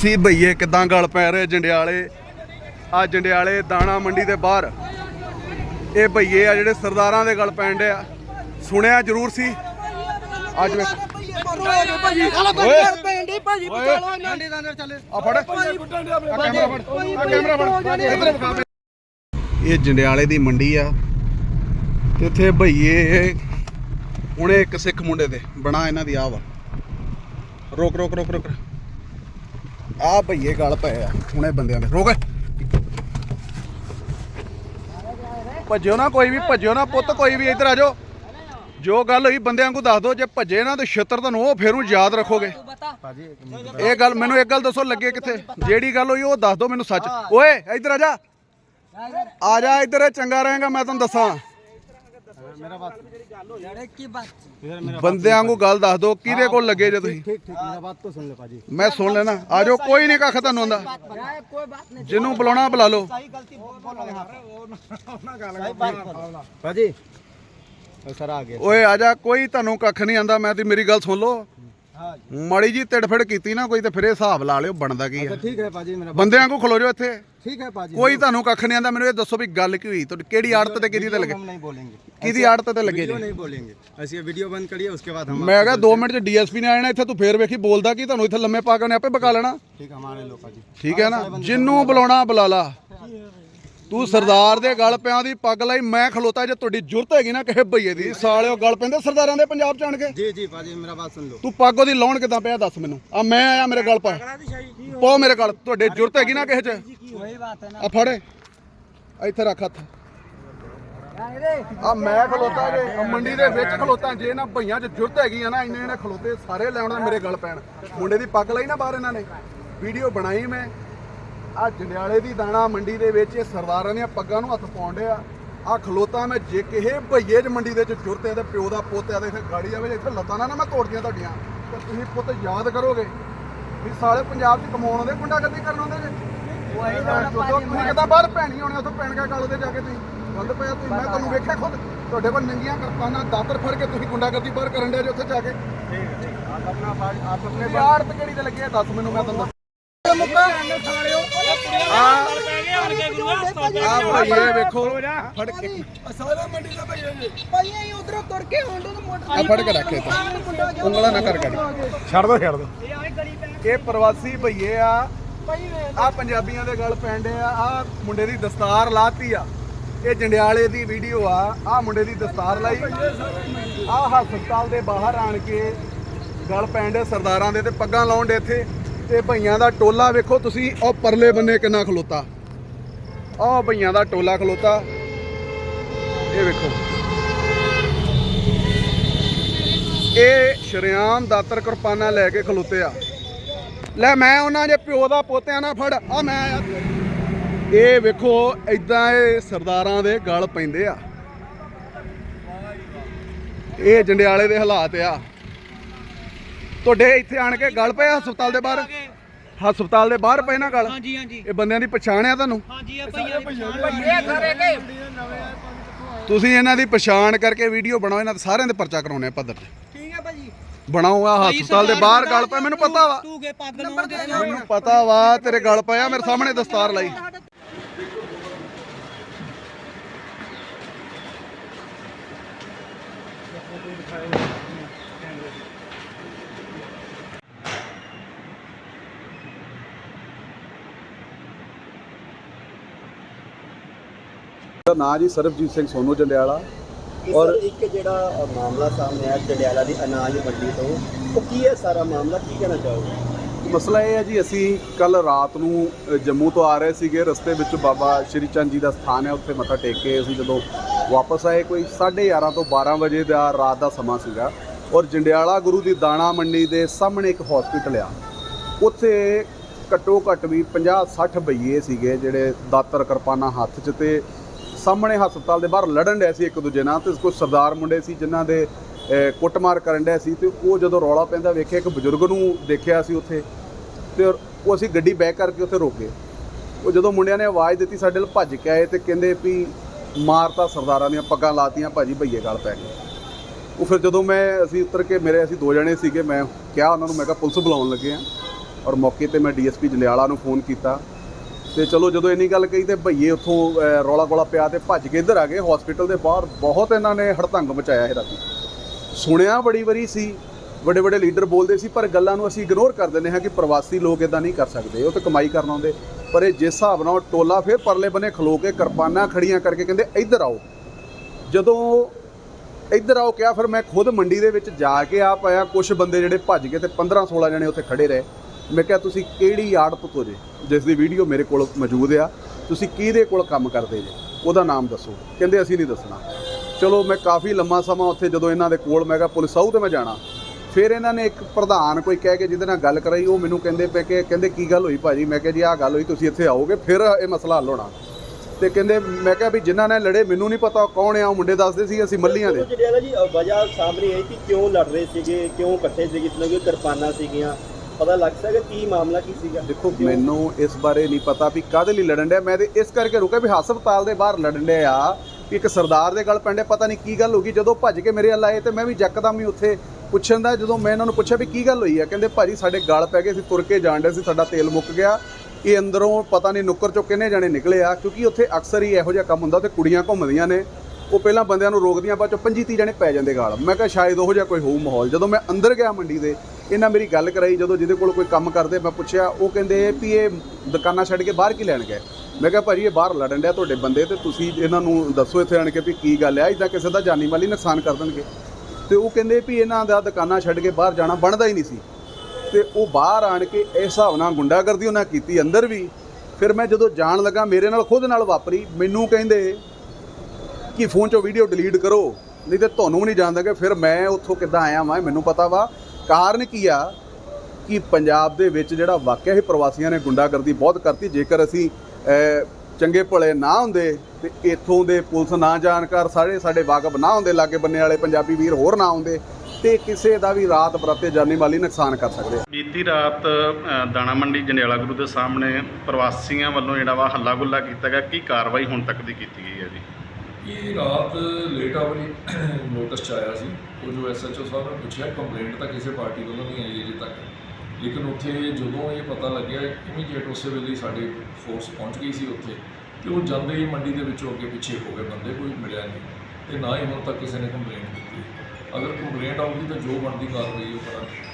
ਸੀ ਭਈਏ, ਕਿਦਾਂ ਗਲ ਪੈ ਰਹੇ ਜੰਡਿਆਲੇ? ਆ ਜੰਡਿਆਲੇ ਦਾਣਾ ਮੰਡੀ ਦੇ ਬਾਹਰ। ਇਹ ਭਈਏ ਆ ਜਿਹੜੇ ਸਰਦਾਰਾਂ ਦੇ ਗਲ ਪੈਣ ਡਿਆ। ਸੁਣਿਆ ਜ਼ਰੂਰ ਸੀ? ਅੱਜ ਵੇਖ। ਇਹ ਜੰਡਿਆਲੇ ਦੀ ਮੰਡੀ ਆ। ਤੇ ਇੱਥੇ ਭਈਏ ਉਹਨੇ ਇੱਕ ਸਿੱਖ ਮੁੰਡੇ ਦੇ ਬਣਾ ਇਹਨਾਂ ਦੀ ਆਹ ਵਾ। ਰੋਕ ਰੋਕ ਰੋਕ ਰੋਕ। ਆ ਭਈਏ ਗਲ ਪਏ ਆ, ਹੁਣੇ ਬੰਦਿਆਂ ਦੇ, ਰੋਕ। ਭੱਜਿਓ ਨਾ ਕੋਈ ਵੀ, ਭੱਜਿਓ ਨਾ ਪੁੱਤ, ਕੋਈ ਵੀ ਇੱਧਰ ਆ ਜਾਓ। ਜੋ ਗੱਲ ਹੋਈ ਬੰਦਿਆਂ ਨੂੰ ਦੱਸ ਦਿਓ, ਜੇ ਭੱਜੇ ਨਾ ਤੇ ਛਿੱਤਰ ਤੁਹਾਨੂੰ ਉਹ ਫੇਰੂ ਯਾਦ ਰੱਖੋਗੇ। ਇਹ ਗੱਲ, ਮੈਨੂੰ ਇੱਕ ਗੱਲ ਦੱਸੋ, ਲੱਗੇ ਕਿੱਥੇ? ਜਿਹੜੀ ਗੱਲ ਹੋਈ ਉਹ ਦੱਸ ਦਿਓ ਮੈਨੂੰ ਸੱਚ। ਓਏ, ਇੱਧਰ ਆ ਜਾ। ਆ ਜਾ ਇੱਧਰ, ਚੰਗਾ ਰਹੇਗਾ, ਮੈਂ ਤੁਹਾਨੂੰ ਦੱਸਾਂ। ਬੰਦਿਆਂ ਵਾਂਗੂ ਗੱਲ ਦੱਸ ਦਿਓ ਕਿਹਦੇ ਕੋਲ ਲੱਗੇ ਜੇ ਤੁਸੀਂ? ਠੀਕ ਠੀਕ ਮੇਰਾ ਬਾਤ ਤੋਂ ਸੁਣ ਲੈ ਭਾਜੀ। ਮੈਂ ਸੁਣ ਲੈਣਾ। ਆ ਜਾਓ ਕੋਈ ਨਹੀਂ ਕੱਖ ਤੁਹਾਨੂੰ ਆਉਂਦਾ। ਜਿਹਨੂੰ ਬੁਲਾਉਣਾ ਬੁਲਾ ਲਓ। ਭਾਜੀ ਸਰ ਆ ਗਿਆ ਓਏ ਆ ਕੋਈ ਤੁਹਾਨੂੰ ਕੱਖ ਨਹੀਂ ਆਂਦਾ ਮੈਂ ਤੇ ਮੇਰੀ ਗੱਲ ਸੁਣ ਲੋ ਮੜੀ ਜੀ ਤੜਫੜ ਕੀਤੀ ਨਾ ਕੋਈ ਤੇ ਫਿਰ ਇਹ ਹਿਸਾਬ ਲਾ ਲਿਓ ਬਣਦਾ ਕੀ ਆ। ਠੀਕ ਹੈ ਪਾਜੀ ਮੇਰਾ ਬੰਦਿਆਂ ਕੋ ਖਲੋ ਜਾਓ ਇੱਥੇ। ਠੀਕ ਹੈ ਪਾਜੀ ਕੋਈ ਤੁਹਾਨੂੰ ਕੱਖ ਨਹੀਂ ਆਂਦਾ ਮੈਨੂੰ ਇਹ ਦੱਸੋ ਵੀ ਗੱਲ ਕੀ ਹੋਈ ਤੁਹਾਡੀ ਕਿਹੜੀ ਆੜਤ ਤੇ ਕਿਹਦੀ ਤੇ ਲੱਗੇ? ਕਿਹਦੀ ਆੜਤ ਤੇ ਲੱਗੇ ਜੀ? ਨਹੀਂ ਬੋਲेंगे ਅਸੀਂ ਇਹ ਵੀਡੀਓ ਬੰਦ ਕਰੀਏ ਉਸਕੇ ਬਾਅਦ ਹਮ ਮੈਂ ਕਹਾ 2 ਮਿੰਟ ਚ ਡੀਐਸਪੀ ਨੇ ਆਣਾ ਇੱਥੇ ਤੂੰ ਫੇਰ ਵੇਖੀ ਬੋਲਦਾ ਕੀ ਤੁਹਾਨੂੰ ਇੱਥੇ ਲੰਮੇ ਪਾ ਕੇ ਆਪੇ ਬਕਾ ਲੈਣਾ। ਠੀਕ ਹਮਾਰੇ ਲੋਕਾਂ ਜੀ। ਠੀਕ ਹੈ ਨਾ? ਜਿੰਨੂੰ ਬੁਲਾਉਣਾ ਬੁਲਾ ਲਾ। ਤੂੰ ਸਰਦਾਰ ਦੇ ਗਲ ਪਿਆਂ ਦੀ ਪੱਗ ਲਾਈ ਮੈਂ ਖਲੋਤਾ ਜੇ ਤੁਹਾਡੀ ਜੁਰਤ ਹੈਗੀ ਨਾ ਕਿਸੇ ਭਈਏ ਦੀ। ਸਾਲਿਓ ਗਲ ਪੈਂਦੇ ਸਰਦਾਰਾਂ ਦੇ ਪੰਜਾਬ ਚ ਕੇ। ਜੀ ਜੀ ਬਾਜੀ ਮੇਰਾ ਬਾਤ ਸੁਣ ਲਓ। ਤੂੰ ਪੱਗ ਉਹਦੀ ਲਾਉਣ ਕਿਦਾਂ ਪਿਆ ਦੱਸ ਮੈਨੂੰ। ਆ ਮੈਂ ਆਇਆ ਮੇਰੇ ਗਲ ਪਾ। ਪੋ ਮੇਰੇ ਗਲ ਤੁਹਾਡੇ ਜੁਰਤ ਹੈਗੀ ਨਾ ਕਿਸੇ ਚ? ਉਹੀ ਬਾਤ ਹੈ ਨਾ। ਆ ਫੜੇ ਇੱਥੇ ਰੱਖ ਹੱਥ। ਆ ਮੈਂ ਖਲੋਤਾ ਜੇ ਮੰਡੀ ਦੇ ਵਿੱਚ ਖਲੋਤਾ। ਜੇ ਨਾ ਭਈਆਂ 'ਚ ਜੁਰਤ ਹੈਗੀ ਆ ਨਾ ਇੰਨੇ ਨੇ ਖਲੋਤੇ ਸਾਰੇ ਲੈਣ ਦਾ ਮੇਰੇ ਗਲ ਪੈਣ। ਮੁੰਡੇ ਦੀ ਪੱਗ ਲਈ ਨਾ ਬਾਹਰ ਇਹਨਾਂ ਨੇ। ਵੀਡੀਓ ਬਣਾਈ ਮੈਂ। ਆ ਜੰਡਿਆਲੇ ਦੀ ਦਾਣਾ ਮੰਡੀ ਦੇ ਵਿੱਚ ਇਹ ਸਰਦਾਰਾਂ ਦੀਆਂ ਪੱਗਾਂ ਨੂੰ ਹੱਥ ਪਾਉਂਦੇ ਆ। ਆ ਖਲੋਤਾ ਮੈਂ ਜੇ ਕਿਹੇ ਭਈਏ ਚ ਮੰਡੀ ਦੇ ਚ ਜੁਰਤੇ ਤੇ ਪਿਓ ਦਾ ਪੁੱਤ ਆ ਦੇ ਇੱਥੇ ਗਾੜੀ ਆਵੇ ਇੱਥੇ ਲੱਤਾਂ ਨਾ ਮੈਂ ਤੋੜਦੀਆਂ ਤੁਹਾਡੀਆਂ। ਤੇ ਤੁਸੀਂ ਪੁੱਤ ਯਾਦ ਕਰੋਗੇ ਵੀ ਸਾਲੇ ਪੰਜਾਬ ਚ ਕਮਾਉਣ ਆਉਂਦੇ ਗੁੰਡਾਗਰਦੀ ਕਰਨ ਆਉਂਦੇ ਨੇ। ਉਹ ਆਈ ਜਾਣਾ ਤੁਸੀਂ ਕਹਿੰਦਾ ਬਾਹਰ ਭੈਣੀ ਆਉਣੀ ਉੱਥੇ ਪੈਣ ਕਾ ਕਾਲ ਤੇ ਜਾ ਕੇ ਤੁਸੀਂ ਗੰਦ ਪਿਆ ਤੁਸੀਂ ਮੈਂ ਤੁਹਾਨੂੰ ਵੇਖਿਆ ਖੁਦ। ਤੁਹਾਡੇ ਕੋਲ ਨੰਗੀਆਂ ਕਰਪਾਨਾ ਦਾਤਰ ਫੜ ਕੇ ਤੁਸੀਂ ਗੁੰਡਾਗਰਦੀ ਬਾਹਰ ਕਰਨ ਦੇ ਜੇ ਉੱਥੇ ਜਾ ਕੇ। ਠੀਕ ਠੀਕ ਆਪਣਾ ਆਪਣੇ ਯਾਰ ਤੇ ਕਿਹੜੀ ਤੇ ਲੱਗੇ ਦੱਸ ਮੈਨੂੰ ਮੈਂ ਤੁਹਾਨੂੰ ਮੁੱਕਾ ਮੁੱਕਾ। ਆ। ਭਾਈ ਇਹ ਵੇਖੋ। ਫੜ ਕੇ। ਸਾਰਾ ਮੰਡੀ ਦਾ ਭਾਈ ਭਾਈ ਇਹ ਉਧਰੋਂ ਤੁਰ ਕੇ ਹੁੰਡੂ ਨੂੰ ਮੋਟਰ ਆ ਫੜ ਕੇ ਰੱਖ ਇਹ ਤਾਂ ਨਾ ਕਰ ਕਰ ਛੱਡ ਦੋ ਛੱਡ ਦੋ। ਇਹ ਪ੍ਰਵਾਸੀ ਭਈਏ ਆ। ਆ ਪੰਜਾਬੀਆਂ ਦੇ ਗੱਲ ਪੈਂਦੇ ਆ। ਆ ਮੁੰਡੇ ਦੀ ਦਸਤਾਰ ਲਾਤੀ ਆ। ਇਹ ਜੰਡਿਆਲੇ ਦੀ ਵੀਡੀਓ ਆ। ਆ ਮੁੰਡੇ ਦੀ ਦਸਤਾਰ ਲਾਈ। ਆ ਹਸਪਤਾਲ ਦੇ ਬਾਹਰ ਆਣ ਕੇ ਗਲ ਪੈਣ ਪੈਂਦੇ ਸਰਦਾਰਾਂ ਦੇ ਤੇ ਪੱਗਾਂ ਲਾਉਣ ਦੇ ਇੱਥੇ। ਤੇ ਭਈਆਂ ਦਾ ਟੋਲਾ ਵੇਖੋ ਤੁਸੀਂ ਉਹ ਪਰਲੇ ਬੰਨੇ ਕਿੰਨਾ ਖਲੋਤਾ। ਆਹ ਭਈਆਂ ਦਾ ਟੋਲਾ ਖਲੋਤਾ। ਇਹ ਵੇਖੋ। ਇਹ ਸ਼ਰਿਆਮ ਦਾਤਰ ਕਿਰਪਾਨਾਂ ਲੈ ਕੇ ਖਲੋਤੇ ਆ। ਲੈ ਮੈਂ ਉਹਨਾਂ ਦੇ ਪਿਓ ਦਾ ਪੋਤਿਆਂ ਨਾਲ ਫੜ ਆ ਮੈਂ ਇਹ ਵੇਖੋ ਐਦਾਂ ਇਹ ਸਰਦਾਰਾਂ ਦੇ ਗਲ ਪੈਂਦੇ ਆ। ਇਹ ਜੰਡਿਆਲੇ ਦੇ ਹਾਲਾਤ ਆ। ਤੁਹਾਡੇ ਇੱਥੇ ਆਣ ਕੇ ਗਲ ਪਏ ਹਸਪਤਾਲ ਦੇ ਬਾਹਰ? ਹਸਪਤਾਲ ਦੇ ਬਾਹਰ ਪਏ ਨਾ ਗਲ। ਹਾਂਜੀ ਹਾਂਜੀ। ਇਹ ਬੰਦਿਆਂ ਦੀ ਪਛਾਣ ਆ ਤੁਹਾਨੂੰ? ਹਾਂਜੀ ਆ ਭਈਆ ਦੀ ਤੁਸੀਂ ਇਹਨਾਂ ਦੀ ਪਛਾਣ ਕਰਕੇ ਵੀਡੀਓ ਬਣਾਓ ਇਹਨਾਂ ਦੇ ਸਾਰਿਆਂ ਦੇ ਪਰਚਾ ਕਰਾਉਣੇ ਆ ਪੱਧਰ ਤੇ। ਠੀਕ ਹੈ ਭਾਜੀ। ਬਣਾਓ ਆ ਹਸਪਤਾਲ ਦੇ ਬਾਹਰ ਗਲ ਪਏ ਮੈਨੂੰ ਪਤਾ ਵਾ। ਤੂੰ ਕੇ ਪੱਗ ਲਾਉਣ ਦੇ ਮੈਨੂੰ ਪਤਾ ਵਾ ਤੇਰੇ ਗਲ ਪਿਆ ਮੇਰੇ ਸਾਹਮਣੇ ਦਸਤਾਰ ਲਾਈ। ਮੇਰਾ ਨਾਂ ਜੀ ਸਰਬਜੀਤ ਸਿੰਘ ਸੋਨੂ ਜੰਡਿਆਲਾ। ਔਰ ਇੱਕ ਜਿਹੜਾ ਮਾਮਲਾ ਸਾਹਮਣੇ ਆਇਆ ਜੰਡਿਆਲਾ ਦੀ ਅਨਾਜ ਮੰਡੀ ਤੋਂ ਉਹ ਕੀ ਹੈ ਸਾਰਾ ਮਾਮਲਾ? ਕੀ ਕਹਿਣਾ ਚਾਹੋਗੇ? ਮਸਲਾ ਇਹ ਹੈ ਜੀ ਅਸੀਂ ਕੱਲ ਰਾਤ ਨੂੰ ਜੰਮੂ ਤੋਂ ਆ ਰਹੇ ਸੀਗੇ। ਰਸਤੇ ਵਿੱਚ ਬਾਬਾ ਸ਼੍ਰੀ ਚੰਦ ਜੀ ਦਾ ਸਥਾਨ ਹੈ ਉੱਥੇ ਮੱਥਾ ਟੇਕ ਕੇ ਅਸੀਂ ਜਦੋਂ ਵਾਪਸ ਆਏ ਕੋਈ 11:30 ਤੋਂ 12 ਵਜੇ ਦਾ ਰਾਤ ਦਾ ਸਮਾਂ ਸੀਗਾ। ਔਰ ਜੰਡਿਆਲਾ ਗੁਰੂ ਦੀ ਦਾਣਾ ਮੰਡੀ ਦੇ ਸਾਹਮਣੇ ਇੱਕ ਹਸਪੀਟਲ ਆ। ਉੱਥੇ ਘੱਟੋ ਘੱਟ ਵੀ 50 60 ਬਈਏ ਸੀਗੇ ਜਿਹੜੇ ਦਾਤਰ ਕਿਰਪਾਨਾਂ ਹੱਥ 'ਚ ਤੇ ਸਾਹਮਣੇ ਹਸਪਤਾਲ ਦੇ ਬਾਹਰ ਲੜਨ ਡਿਆ ਸੀ ਇੱਕ ਦੂਜੇ ਨਾਲ ਤੇ ਕੁਝ ਸਰਦਾਰ ਮੁੰਡੇ ਸੀ ਜਿਨ੍ਹਾਂ ਦੇ ਕੁੱਟਮਾਰ ਕਰਨ ਡਿਆ ਸੀ ਤੇ ਉਹ ਜਦੋਂ ਰੌਲਾ ਪੈਂਦਾ ਵੇਖਿਆ ਇੱਕ ਬਜ਼ੁਰਗ ਨੂੰ ਦੇਖਿਆ ਸੀ ਉੱਥੇ ਤੇ ਉਹ ਅਸੀਂ ਗੱਡੀ ਬੈਕ ਕਰਕੇ ਉੱਥੇ ਰੋਕੇ ਉਹ ਜਦੋਂ ਮੁੰਡਿਆਂ ਨੇ ਆਵਾਜ਼ ਦਿੱਤੀ ਸਾਡੇ ਵੱਲ ਭੱਜ ਕੇ ਆਏ ਤੇ ਕਹਿੰਦੇ ਵੀ ਮਾਰਤਾ ਸਰਦਾਰਾਂ ਦੀਆਂ ਪੱਗਾਂ ਲਾਤੀਆਂ, ਭਾਜੀ ਭਈਏ ਗਲ ਪੈ ਗਏ ਉਹ ਫਿਰ ਜਦੋਂ ਮੈਂ ਅਸੀਂ ਉਤਰ ਕੇ ਮੇਰੇ ਅਸੀਂ ਦੋ ਜਣੇ ਸੀਗੇ, ਮੈਂ ਕਿਹਾ ਉਹਨਾਂ ਨੂੰ ਮੈਂ ਕਿਹਾ ਪੁਲਿਸ ਬੁਲਾਉਣ ਲੱਗੇ ਆ ਔਰ ਮੌਕੇ ਤੇ ਮੈਂ ਡੀਐਸਪੀ ਜਲਿਆਲਾ ਨੂੰ ਫੋਨ ਕੀਤਾ। ਤੇ ਚਲੋ ਜਦੋਂ ਇੰਨੀ ਗੱਲ ਕਹੀ ਤੇ ਭਈਏ ਉੱਥੋਂ ਅਹ, ਰੌਲਾ ਗੋਲਾ ਪਿਆ ਤੇ ਭੱਜ ਕੇ ਇੱਧਰ ਆ ਗਏ ਹਸਪੀਟਲ ਦੇ ਬਾਹਰ। ਬਹੁਤ ਇਹਨਾਂ ਨੇ ਹੜਤੰਗ ਮਚਾਇਆ ਇਹ ਰਾਤੀ ਸੁਣਿਆ ਬੜੀ ਵਾਰੀ ਸੀ ਵੱਡੇ ਵੱਡੇ ਲੀਡਰ ਬੋਲਦੇ ਸੀ ਪਰ ਗੱਲਾਂ ਨੂੰ ਅਸੀਂ ਇਗਨੋਰ ਕਰ ਦਿੰਦੇ ਹਾਂ ਕਿ ਪ੍ਰਵਾਸੀ ਲੋਕ ਇਦਾਂ ਨਹੀਂ ਕਰ ਸਕਦੇ ਉਹ ਤਾਂ ਕਮਾਈ ਕਰਨ ਆਉਂਦੇ। ਪਰ ਇਹ ਜਿਸ ਹਿਸਾਬ ਨਾਲ ਟੋਲਾ ਫਿਰ ਪਰਲੇ ਬੰਨੇ ਖਲੋ ਕੇ ਕਿਰਪਾਨਾਂ ਖੜੀਆਂ ਕਰਕੇ ਕਹਿੰਦੇ ਇੱਧਰ ਆਓ। ਜਦੋਂ ਇੱਧਰ ਆਓ ਕਿਹਾ ਫਿਰ ਮੈਂ ਖੁਦ ਮੰਡੀ ਦੇ ਵਿੱਚ ਜਾ ਕੇ ਆ ਪਾਇਆ ਕੁਝ ਬੰਦੇ ਜਿਹੜੇ ਭੱਜ ਗਏ ਤੇ 15 16 ਜਣੇ ਉੱਥੇ ਖੜੇ ਰਹੇ। ਮੈਂ ਕਿਹਾ, ਤੁਸੀਂ ਕਿਹੜੀ ਆੜਤ ਤੋਂ ਜੇ ਜਿਸ ਦੀ ਵੀਡੀਓ ਮੇਰੇ ਕੋਲ ਮੌਜੂਦ ਆ। ਤੁਸੀਂ ਕਿਹਦੇ ਕੋਲ ਕੰਮ ਕਰਦੇ ਜੇ? ਉਹਦਾ ਨਾਮ ਦੱਸੋ। ਕਹਿੰਦੇ, ਅਸੀਂ ਨਹੀਂ ਦੱਸਣਾ। ਚਲੋ, ਮੈਂ ਕਾਫੀ ਲੰਮਾ ਸਮਾਂ ਉੱਥੇ ਜਦੋਂ ਇਹਨਾਂ ਦੇ ਕੋਲ ਮੈਂ ਕਿਹਾ, ਪੁਲਿਸ ਆਊ ਤੇ ਮੈਂ ਜਾਣਾ। ਫਿਰ ਇਹਨਾਂ ਨੇ ਇੱਕ ਪ੍ਰਧਾਨ ਕੋਈ ਕਹਿ ਕੇ ਜਿਹਦੇ ਨਾਲ ਗੱਲ ਕਰਾਈ, ਉਹ ਮੈਨੂੰ ਕਹਿੰਦੇ ਪਏ ਕਿ, ਕਹਿੰਦੇ, ਕੀ ਗੱਲ ਹੋਈ ਭਾਜੀ? ਮੈਂ ਕਿਹਾ, ਜੀ, ਆਹ ਗੱਲ ਹੋਈ, ਤੁਸੀਂ ਇੱਥੇ ਆਓਗੇ, ਫਿਰ ਇਹ ਮਸਲਾ ਹੱਲ ਹੋਣਾ। ਤੇ ਕਹਿੰਦੇ, ਮੈਂ ਕਿਹਾ, ਵੀ ਜਿਨ੍ਹਾਂ ਨੇ ਲੜੇ, ਮੈਨੂੰ ਨਹੀਂ ਪਤਾ ਉਹ ਕੌਣ ਆ, ਉਹ ਮੁੰਡੇ ਦੱਸਦੇ ਸੀ, ਅਸੀਂ ਮੱਲੀਆਂ ਦੇ। ਜੀ ਵਜ੍ਹਾ ਸਾਹਮਣੇ ਆਈ ਕਿ ਕਿਉਂ ਲੜ ਰਹੇ ਸੀਗੇ, ਕਿਉਂ ਇਕੱਠੇ ਸੀਗੇ ਕਿਤਨੇ ਕਿਰਪਾਨਾਂ ਸੀਗੀਆਂ। ਪਤਾ ਲੱਗ ਸਕਦਾ ਕੀ ਮਾਮਲਾ ਕੀ ਸੀਗਾ? ਦੇਖੋ, ਮੈਨੂੰ ਇਸ ਬਾਰੇ ਨਹੀਂ ਪਤਾ ਵੀ ਕਾਹਦੇ ਲਈ ਲੜਨ ਡਿਆ। ਮੈਂ ਤੇ ਇਸ ਕਰਕੇ ਰੁਕਿਆ ਵੀ ਹਸਪਤਾਲ ਦੇ ਬਾਹਰ ਲੜਨ ਡਿਆ ਆ। ਵੀ ਇੱਕ ਸਰਦਾਰ ਦੇ ਗੱਲ ਪੈਂਦੇ ਪਤਾ ਨਹੀਂ ਕੀ ਗੱਲ ਹੋ ਗਈ। ਜਦੋਂ ਭੱਜ ਕੇ ਮੇਰੇ ਵੱਲ ਆਏ ਤੇ ਮੈਂ ਵੀ ਜੱਕਦਮ ਹੀ ਉੱਥੇ ਪੁੱਛਣ ਦਾ, ਜਦੋਂ ਮੈਂ ਇਹਨਾਂ ਨੂੰ ਪੁੱਛਿਆ ਵੀ ਕੀ ਗੱਲ ਹੋਈ ਆ, ਕਹਿੰਦੇ ਭਾਜੀ ਸਾਡੇ ਗਲ ਪੈ ਗਏ ਸੀ ਤੁਰ ਕੇ ਜਾਣ ਡੇ ਸੀ, ਸਾਡਾ ਤੇਲ ਮੁੱਕ ਗਿਆ। ਇਹ ਅੰਦਰੋਂ ਪਤਾ ਨਹੀਂ ਨੁੱਕਰ ਚੋਂ ਕਿੰਨੇ ਜਾਣੇ ਨਿਕਲੇ ਆ, ਕਿਉਂਕਿ ਉੱਥੇ ਅਕਸਰ ਹੀ ਇਹੋ ਜਿਹਾ ਕੰਮ ਹੁੰਦਾ ਤੇ ਕੁੜੀਆਂ ਘੁੰਮਦੀਆਂ ਨੇ। ਉਹ ਪਹਿਲਾਂ ਬੰਦਿਆਂ ਨੂੰ ਰੋਕਦੀਆਂ, ਬਾਅਦ ਚੋਂ 25 30 ਜਣੇ ਪੈ ਜਾਂਦੇ ਗਾਲ। ਮੈਂ ਕਿਹਾ ਸ਼ਾਇਦ ਉਹੋ ਜਿਹਾ ਕੋਈ ਹੋਊ ਮਾਹੌਲ। ਜਦੋਂ ਮੈਂ ਅੰਦਰ ਗਿਆ ਮੰਡੀ ਦੇ, ਇਹਨਾਂ ਮੇਰੀ ਗੱਲ ਕਰਾਈ, ਜਦੋਂ ਜਿਹਦੇ ਕੋਲ ਕੋਈ ਕੰਮ ਕਰਦੇ, ਮੈਂ ਪੁੱਛਿਆ, ਉਹ ਕਹਿੰਦੇ ਵੀ ਇਹ ਦੁਕਾਨਾਂ ਛੱਡ ਕੇ ਬਾਹਰ ਕੀ ਲੈਣ ਗਏ? ਮੈਂ ਕਿਹਾ, ਭਾਜੀ, ਇਹ ਬਾਹਰ ਲੜਨ ਡਿਆ ਤੁਹਾਡੇ ਬੰਦੇ ਤੇ, ਤੁਸੀਂ ਇਹਨਾਂ ਨੂੰ ਦੱਸੋ ਇੱਥੇ ਆਣ ਕੇ ਵੀ ਕੀ ਗੱਲ ਹੈ ਇਦਾਂ ਕਿਸੇ ਦਾ ਜਾਨੀ ਮਾਲੀ ਨੁਕਸਾਨ ਕਰ ਦੇਣਗੇ। ਤੇ ਉਹ ਕਹਿੰਦੇ ਵੀ ਇਹਨਾਂ ਦਾ ਦੁਕਾਨਾਂ ਛੱਡ ਕੇ ਬਾਹਰ ਜਾਣਾ ਬਣਦਾ ਹੀ ਨਹੀਂ ਸੀ। ਤੇ ਉਹ ਬਾਹਰ ਆਣ ਕੇ ਇਸ ਹਿਸਾਬ ਨਾਲ ਗੁੰਡਾਗਰਦੀ ਉਹਨਾਂ ਕੀਤੀ ਅੰਦਰ ਵੀ। ਫਿਰ ਮੈਂ ਜਦੋਂ ਜਾਣ ਲੱਗਾ, ਮੇਰੇ ਨਾਲ ਖੁਦ ਨਾਲ ਵਾਪਰੀ, ਮੈਨੂੰ ਕਹਿੰਦੇ ਕਿ ਫੋਨ 'ਚੋਂ ਵੀਡੀਓ ਡਿਲੀਟ ਕਰੋ? ਨਹੀਂ ਤੇ ਤੁਹਾਨੂੰ ਵੀ ਨਹੀਂ ਜਾਣਦਾ ਕਿ ਫਿਰ ਮੈਂ ਉੱਥੋਂ ਕਿੱਦਾਂ ਆਇਆ ਵਾਂ ਮੈਨੂੰ ਪਤਾ ਵਾ। ਕਾਰਨ ਕੀ ਆ ਕਿ ਪੰਜਾਬ ਦੇ ਵਿੱਚ ਜਿਹੜਾ ਵਾਕਿਆ ਹੀ ਪ੍ਰਵਾਸੀਆਂ ਨੇ ਗੁੰਡਾਗਰਦੀ ਬਹੁਤ ਕਰਤੀ। ਜੇਕਰ ਅਸੀਂ ਚੰਗੇ ਭਲੇ ਨਾ ਹੁੰਦੇ ਤੇ ਇੱਥੋਂ ਦੇ ਪੁਲਿਸ ਨਾ ਜਾਣਕਾਰ ਸਾਰੇ ਸਾਡੇ ਵਾਕਫ ਨਾ ਹੁੰਦੇ, ਲਾਗੇ ਬੰਨੇ ਵਾਲੇ ਪੰਜਾਬੀ ਵੀਰ ਹੋਰ ਨਾ ਹੁੰਦੇ, ਤੇ ਕਿਸੇ ਦਾ ਵੀ ਰਾਤ ਬਰਾਤੇ ਜਾਨੀ ਮਾਲੀ ਨੁਕਸਾਨ ਕਰ ਸਕਦੇ। ਆ। ਬੀਤੀ ਰਾਤ ਦਾਣਾ ਮੰਡੀ ਜੰਡਿਆਲਾ ਗੁਰੂ ਦੇ ਸਾਹਮਣੇ ਪ੍ਰਵਾਸੀਆਂ ਵੱਲੋਂ ਜਿਹੜਾ ਵਾ ਹੱਲਾ ਗੁੱਲਾ ਕੀਤਾ ਗਿਆ। ਕੀ ਕਾਰਵਾਈ ਹੁਣ ਤੱਕ ਦੀ ਕੀਤੀ ਗਈ ਹੈ ਜੀ? ਇਹ ਰਾਤ ਲੇਟ ਆਵਰੀ ਨੋਟਿਸ ਚ ਆਇਆ ਸੀ। ਉਹ ਜੋ ਐਸਐਚਓ ਸਾਹਿਬ ਨੇ ਪੁੱਛਿਆ ਕੰਪਲੇਂਟ ਤਾਂ ਕਿਸੇ ਪਾਰਟੀ ਵੱਲੋਂ ਨਹੀਂ ਆਈ ਅਜੇ ਤੱਕ। ਲੇਕਿਨ ਉੱਥੇ ਜਦੋਂ ਇਹ ਪਤਾ ਲੱਗਿਆ ਇਮੀਡੀਏਟ ਉਸੇ ਵੇਲੇ ਸਾਡੇ ਫੋਰਸ ਪਹੁੰਚ ਗਈ ਸੀ ਉੱਥੇ ਤੇ ਉਹ ਜਾਂਦੇ ਹੀ ਮੰਡੀ ਦੇ ਵਿੱਚੋਂ ਅੱਗੇ ਪਿੱਛੇ ਹੋ ਗਏ ਬੰਦੇ, ਕੋਈ ਮਿਲਿਆ ਨਹੀਂ ਤੇ ਨਾ ਹੀ ਹੁਣ ਤੱਕ ਕਿਸੇ ਨੇ ਕੰਪਲੇਂਟ ਦਿੱਤੀ ਅਗਰ ਕੰਪਲੇਂਟ ਆਊਗੀ ਤਾਂ ਜੋ ਬਣਦੀ ਕਾਰਵਾਈ ਉਹ ਕਰਾਂਗੇ।